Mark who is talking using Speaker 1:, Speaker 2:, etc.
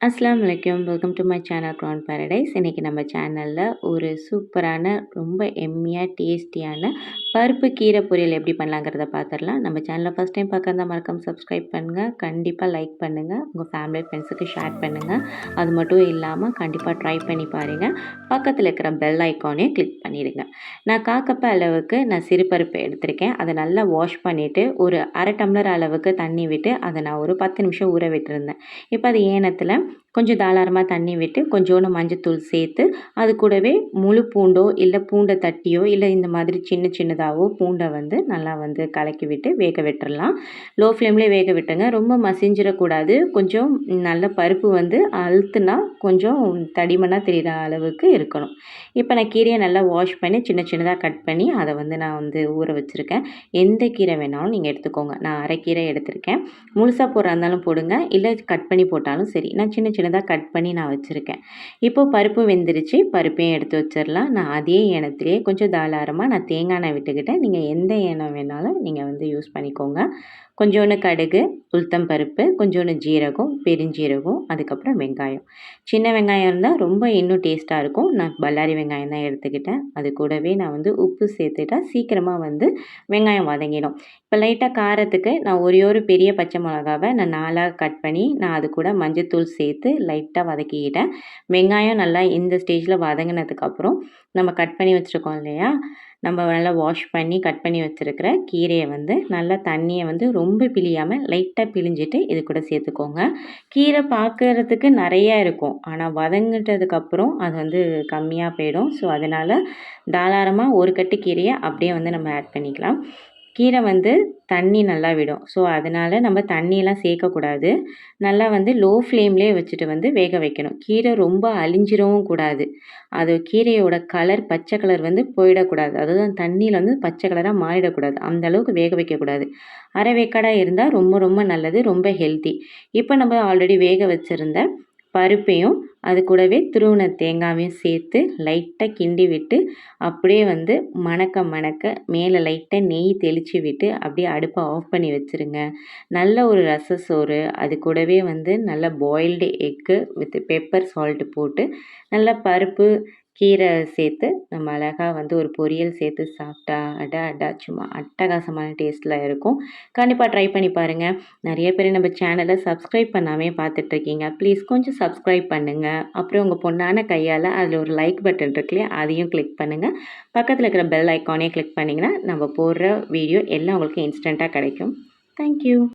Speaker 1: அஸ்லாம் வலைக்கம் welcome to my channel crown paradise. இன்றைக்கி நம்ம சேனலில் ஒரு சூப்பரான ரொம்ப எம்மியாக டேஸ்டியான பருப்பு கீரை பொரியல் எப்படி பண்ணலாங்கிறத பார்த்துடலாம் நம்ம சேனலில் ஃபஸ்ட் டைம் பார்க்குறதா மறக்காமல் சப்ஸ்கிரைப் பண்ணுங்கள் கண்டிப்பாக லைக் பண்ணுங்கள் உங்கள் ஃபேமிலி ஃப்ரெண்ட்ஸுக்கு ஷேர் பண்ணுங்கள் அது மட்டும் இல்லாமல் கண்டிப்பாக ட்ரை பண்ணி பாருங்கள் பக்கத்தில் இருக்கிற பெல் ஐக்கானே கிளிக் பண்ணிடுங்க. நான் காக்கப்ப அளவுக்கு நான் சிறுபருப்பு எடுத்திருக்கேன். அதை நல்லா வாஷ் பண்ணிவிட்டு ஒரு அரை டம்ளர் அளவுக்கு தண்ணி விட்டு அதை நான் ஒரு பத்து நிமிஷம் ஊற விட்டுருந்தேன். இப்போ அது ஏனத்தில் கொஞ்சம் தாராளமாக தண்ணி விட்டு கொஞ்சோண்டு மஞ்சத்தூள் சேர்த்து அது கூடவே முழு பூண்டோ இல்லை பூண்டை தட்டியோ இல்லை இந்த மாதிரி சின்ன சின்னதாக சின்னதாகவோ பூண்டை வந்து நல்லா வந்து கலக்கி விட்டு வேக விட்டுறலாம். லோ ஃப்ளேம்லேயே வேக விட்டுங்க ரொம்ப மசிஞ்சிடக்கூடாது. கொஞ்சம் நல்ல பருப்பு வந்து அழுத்துனா கொஞ்சம் தடிமனாக தெரிகிற அளவுக்கு இருக்கணும். இப்போ நான் கீரையை நல்லா வாஷ் பண்ணி சின்ன சின்னதாக கட் பண்ணி அதை வந்து நான் வந்து ஊற வச்சுருக்கேன். எந்த கீரை வேணாலும் நீங்கள் எடுத்துக்கோங்க. நான் அரைக்கீரை எடுத்திருக்கேன். முழுசாக போடுறா இருந்தாலும் போடுங்க. இல்லை கட் பண்ணி போட்டாலும் சரி. நான் சின்ன சின்னதாக கட் பண்ணி நான் வச்சுருக்கேன். இப்போது பருப்பு வெந்துருச்சு. பருப்பையும் எடுத்து வச்சிடலாம் நான் அதே இனத்துலேயே கொஞ்சம் தாளாரமாக நான் தேங்காய் எண்ணெய் எடுத்துக்கிட்டேன் நீங்கள் எந்த எண்ணெய் வேணாலும் நீங்கள் வந்து யூஸ் பண்ணிக்கோங்க. கொஞ்சோண்டு கடுகு உளுத்தம் பருப்பு கொஞ்சோண்டு ஜீரகம் பெருஞ்சீரகம் அதுக்கப்புறம் வெங்காயம். சின்ன வெங்காயம் இருந்தால் ரொம்ப இன்னும் டேஸ்ட்டாக இருக்கும். நான் பல்லாரி வெங்காயம் தான் எடுத்துக்கிட்டேன். அது கூடவே நான் வந்து உப்பு சேர்த்துட்டா சீக்கிரமாக வந்து வெங்காயம் வதங்கிடும். இப்போ லைட்டாக காரத்துக்கு நான் ஒரே ஒரு பெரிய பச்சை மிளகாவை நான் நாலாக கட் பண்ணி நான் அது கூட மஞ்சத்தூள் சேர்த்து லைட்டாக வதக்கிக்கிட்டேன். வெங்காயம் நல்லா இந்த ஸ்டேஜில் வதங்கினதுக்கப்புறம் நம்ம கட் பண்ணி வச்சுருக்கோம் இல்லையா? நம்ம நல்லா வாஷ் பண்ணி கட் பண்ணி வச்சுருக்கிற கீரையை வந்து நல்லா தண்ணியை வந்து ரொம்ப பிழியாமல் லைட்டாக பிழிஞ்சிட்டு இது கூட சேர்த்துக்கோங்க. கீரை பார்க்குறதுக்கு நிறையா இருக்கும். ஆனால் வதங்கிட்டதுக்கப்புறம் அது வந்து கம்மியாக போயிடும். ஸோ அதனால் தாராளமாக ஒரு கட்டு கீரையை அப்படியே வந்து நம்ம ஆட் பண்ணிக்கலாம். கீரை வந்து தண்ணி நல்லா விடும். ஸோ அதனால் நம்ம தண்ணியெல்லாம் சேர்க்கக்கூடாது. நல்லா வந்து லோ ஃப்ளேம்லேயே வச்சுட்டு வந்து வேக வைக்கணும். கீரை ரொம்ப அழிஞ்சிடவும் கூடாது. அது கீரையோட கலர் பச்சை கலர் வந்து போயிடக்கூடாது. அதுதான் தண்ணியில் வந்து பச்சை கலராக மாறிடக்கூடாது. அந்த அளவுக்கு வேக வைக்கக்கூடாது. அரை வேக்காடாக இருந்தால் ரொம்ப ரொம்ப நல்லது ரொம்ப ஹெல்த்தி இப்போ நம்ம ஆல்ரெடி வேக வச்சுருந்த பருப்பையும் அது கூடவே துருவின தேங்காயும் சேர்த்து லைட்டாக கிண்டி விட்டு அப்படியே வந்து மணக்க மணக்க மேலே லைட்டாக நெய் தெளித்து விட்டு அப்படியே அடுப்பை ஆஃப் பண்ணி வச்சுருங்க. நல்ல ஒரு ரச சோறு அது கூடவே வந்து நல்ல boiled egg with pepper salt போட்டு நல்லா பருப்பு கீரை சேர்த்து நம்ம அழகாக வந்து ஒரு பொரியல் சேர்த்து சாப்பிட்டா அடா அடா சும்மா அட்டகாசமான டேஸ்ட்டில் இருக்கும். கண்டிப்பாக ட்ரை பண்ணி பாருங்கள் நிறைய பேர் நம்ம சேனலை சப்ஸ்கிரைப் பண்ணாமே பார்த்துட்ருக்கீங்க. ப்ளீஸ் கொஞ்சம் சப்ஸ்கிரைப் பண்ணுங்கள் அப்புறம் உங்கள் பொண்ணான கையால் அதில் ஒரு லைக் பட்டன் இருக்குல்லையே அதையும் கிளிக் பண்ணுங்கள் பக்கத்தில் இருக்கிற பெல் ஐக்கானே கிளிக் பண்ணிங்கன்னா நம்ம போடுற வீடியோ எல்லாம் உங்களுக்கு இன்ஸ்டண்ட்டாக கிடைக்கும். தேங்க்யூ